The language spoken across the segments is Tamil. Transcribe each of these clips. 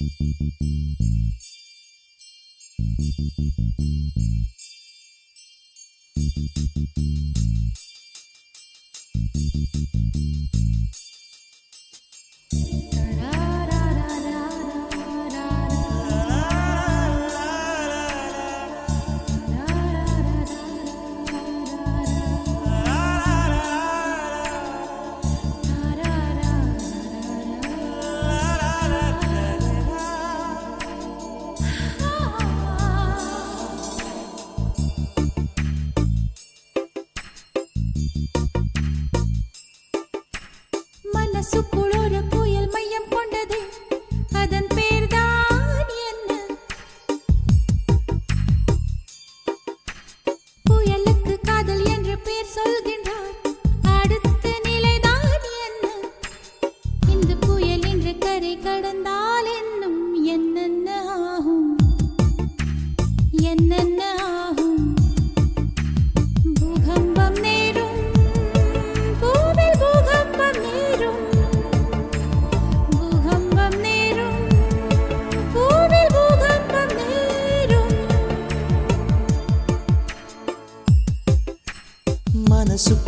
Ah!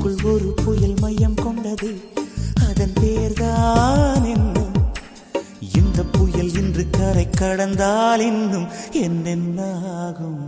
எனக்குள் ஒரு புயல் மையம் கொண்டது. அதன் பேர்தான் என்னும் இந்த புயல் இன்று கரை கடந்தால் இன்னும் என்னென்ன ஆகும்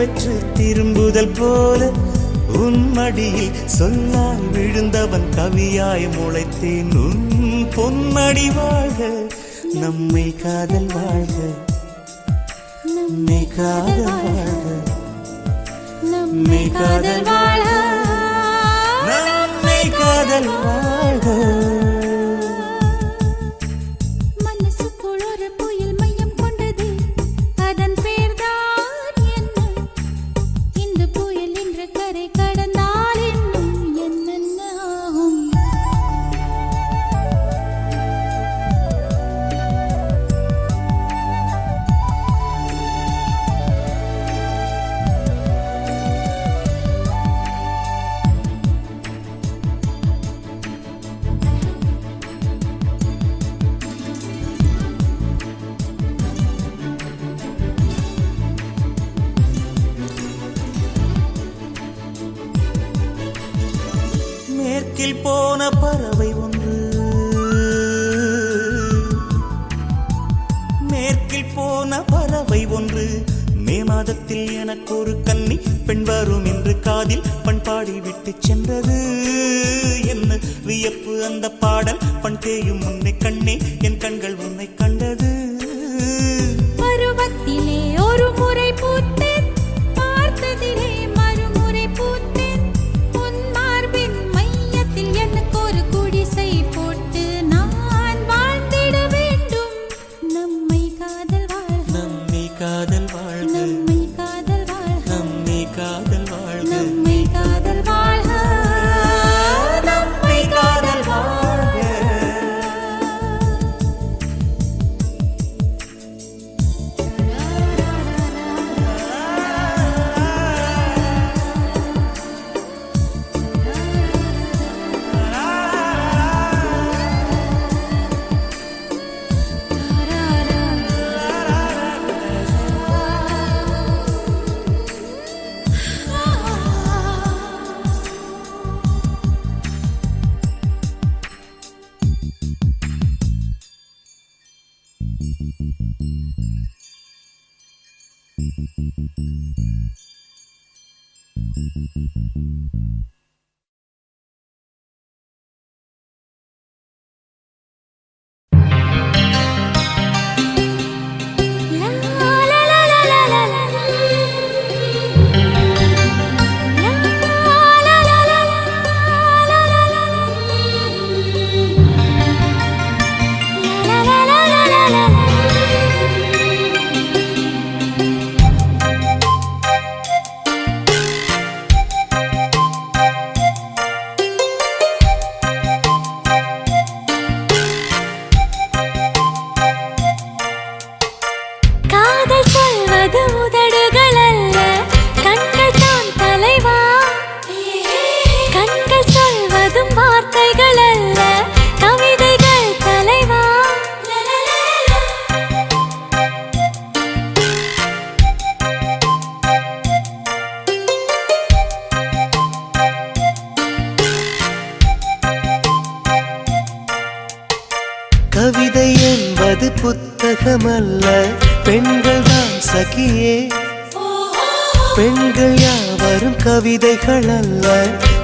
பெற்று திரும்புதல் போல உன்மடியில் சொல்லால் விழுந்தவன் கவியாய் முளைத்தேன். உன் பொன்மடி வாழ்க நம்மை காதல் வாழ்க. நம்மை காதல் வாழ்க. நம்மை காதல் வாழ்க. நம்மை காதல் வாழ்க. ஒரு கன்னி பெண் வரும் என்று காதில் பண்பாடி விட்டு சென்றது. என்ன வியப்பு அந்த பாடல்? பண் தேயும் முன்னே கண்ணே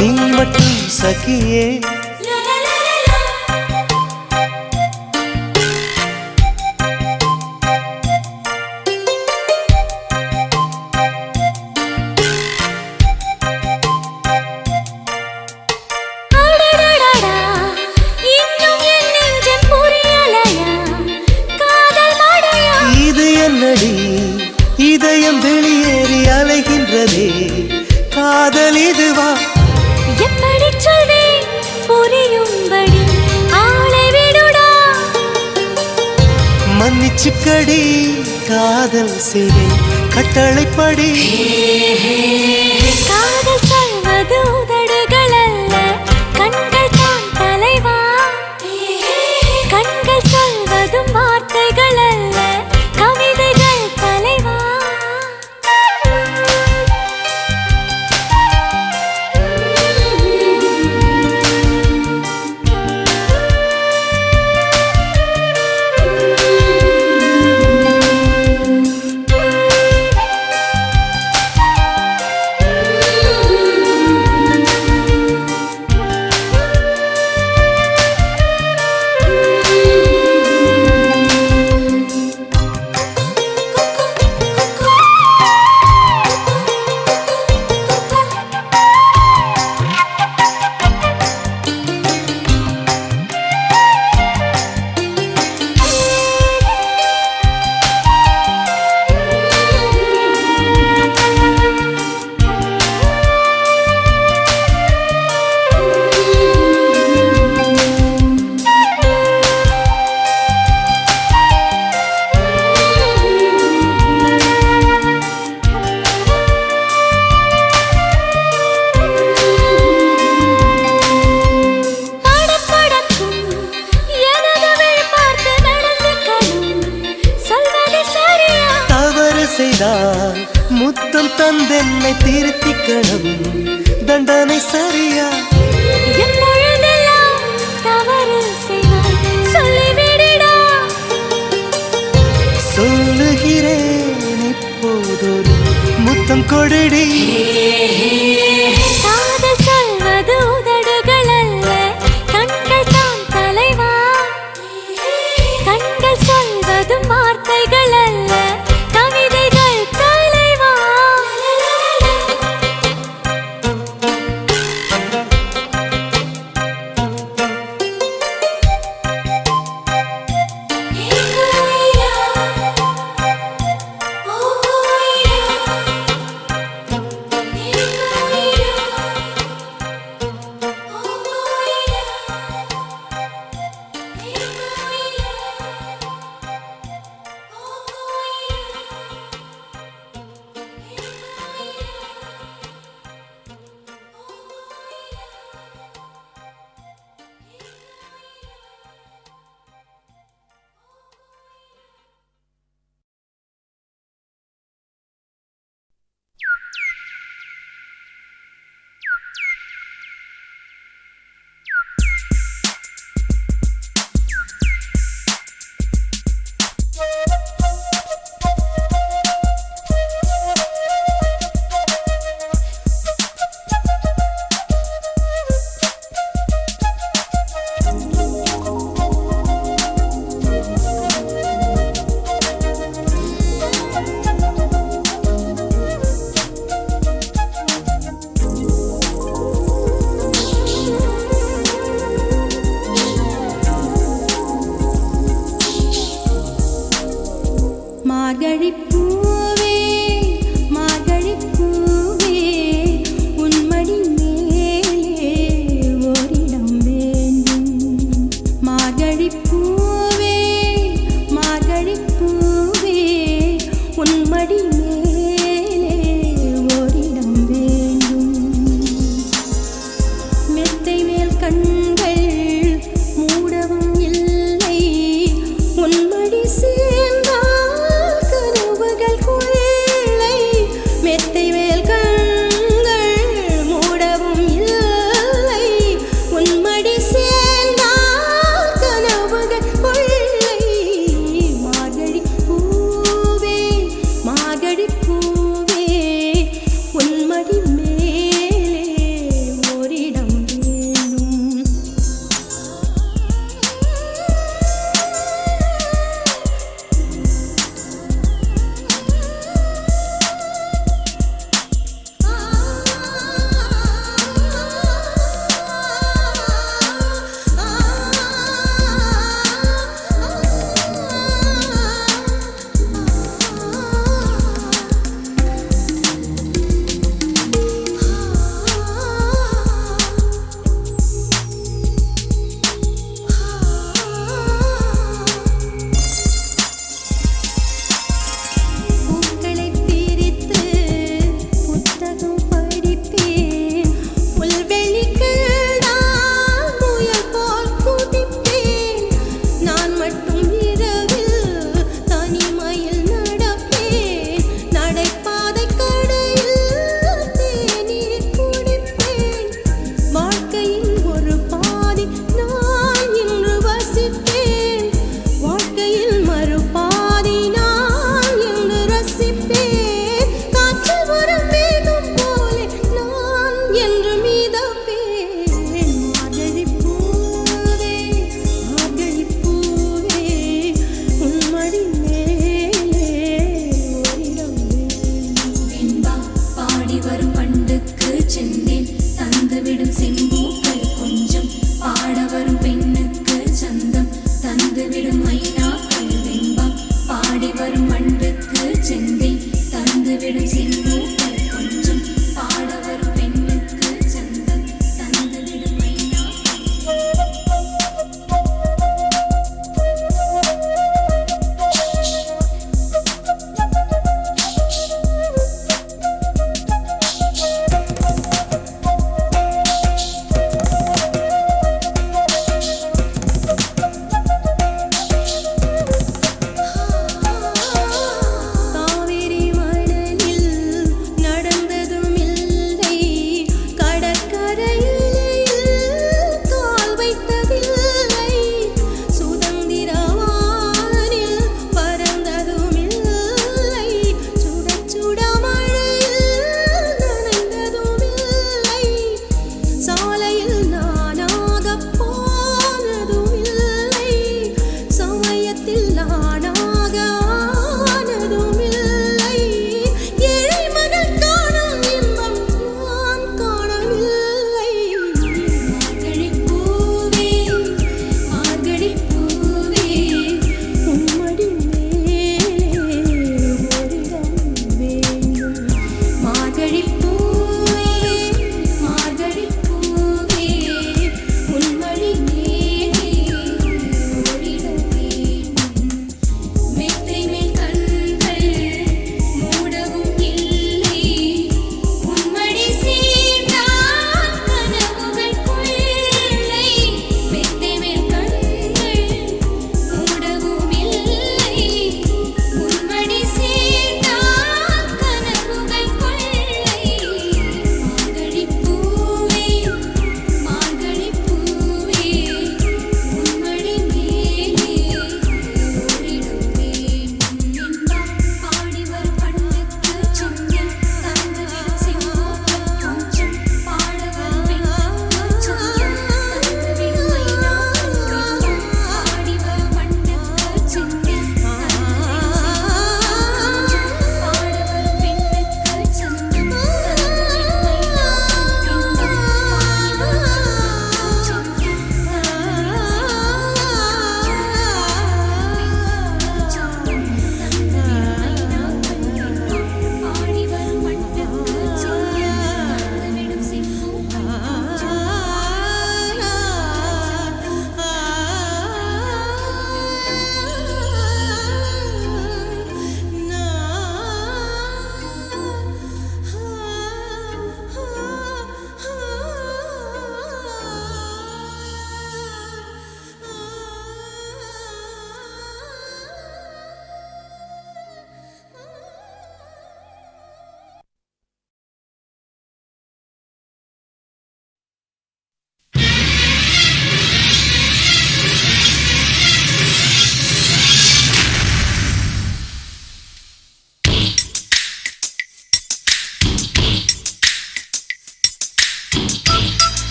दिन सकिए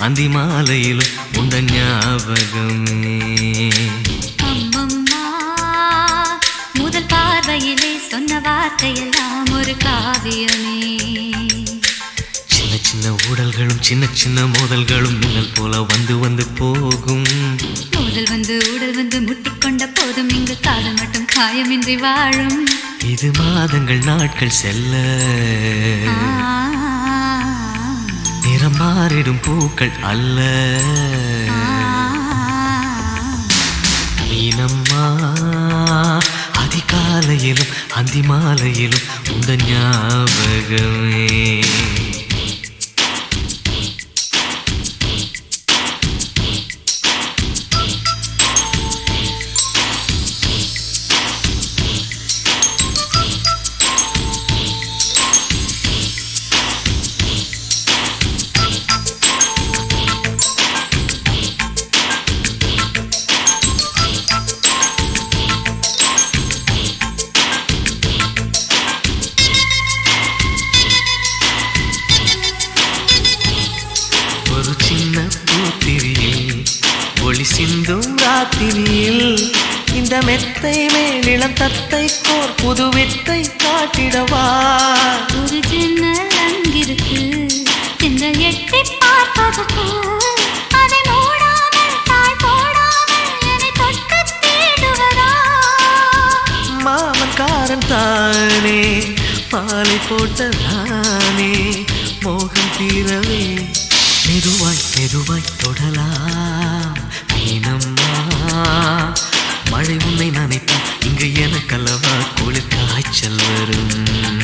அந்தி மாலையிலும் உண்ட ஞாபகமே முதல் பார்வையிலே சொன்ன வார்த்தையெல்லாம் ஒரு காவியமே சின்ன சின்ன ஊடல்களும் சின்ன சின்ன மோதல்களும் மின்னல் போல வந்து வந்து போகும் முதல் வந்து உடல் வந்து முட்டிக்கொண்ட போதும் இங்கு காதல் மட்டும் காயமின்றி வாழும் இது மாதங்கள் நாட்கள் செல்ல ஆ, பூக்கள் அல்ல. மீனம்மா அதிகாலையிலும் அந்தி மாலையிலும் உந்த ஞாபகமே. காரன் தானே மாலை போட்டதானே மோகம் தீரவே. மெதுவாய் மெதுவாய் தொடலாம் மீனம்மா மழை உன்னை நினைத்தால் இங்கு எனக்கல்லவா குளிர் காய்ச்சல் வரும்.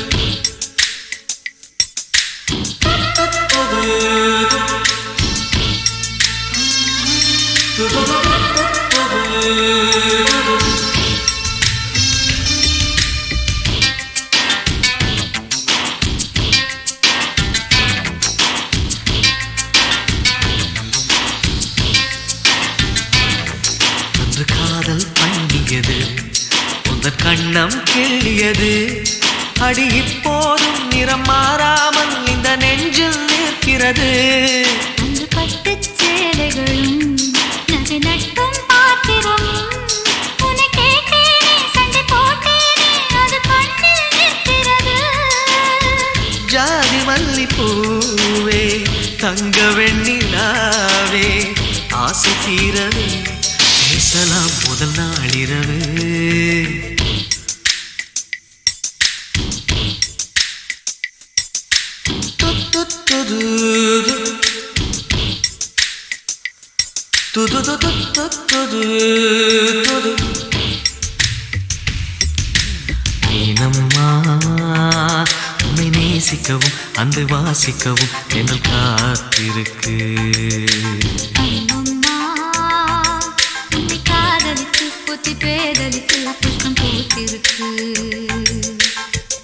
வாசிக்கவும் என்னல் காத்திருக்கு.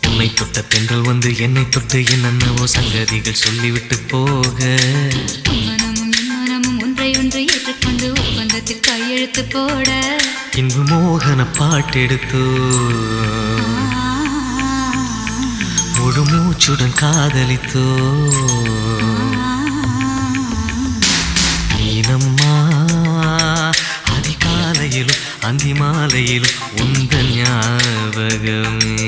உன்னை தொட்ட பெண்கள் வந்து என்னை தொட்டு என்னென்னவோ சங்கதிகள் சொல்லிவிட்டு போக. மனமும் என் மனமும் ஒன்றை ஒன்று ஏற்றுக்கொண்டு ஒப்பந்தத்தில் கையெழுத்து போட. இன்பு மோகன பாட்டெடுத்தோ. முழு மூச்சுடன் காதலித்தோ? நீனம்மா அதிகாலையிலும் அந்தி மாலையிலும் உந்த ஞாபகமே?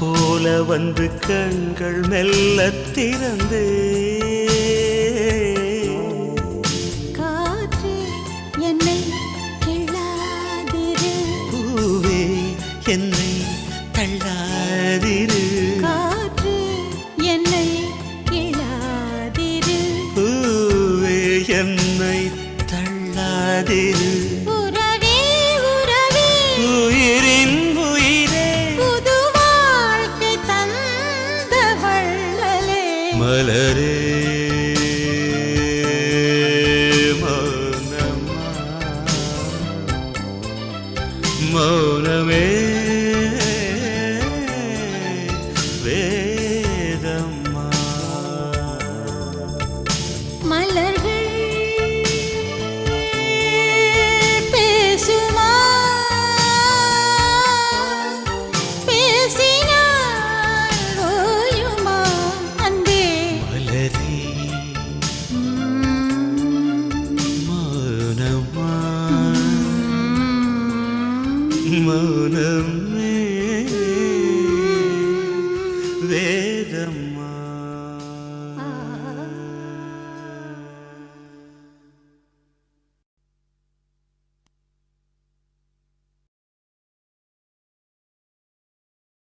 போல வந்து கண்கள் மெல்ல திறந்தே. మౌనమే.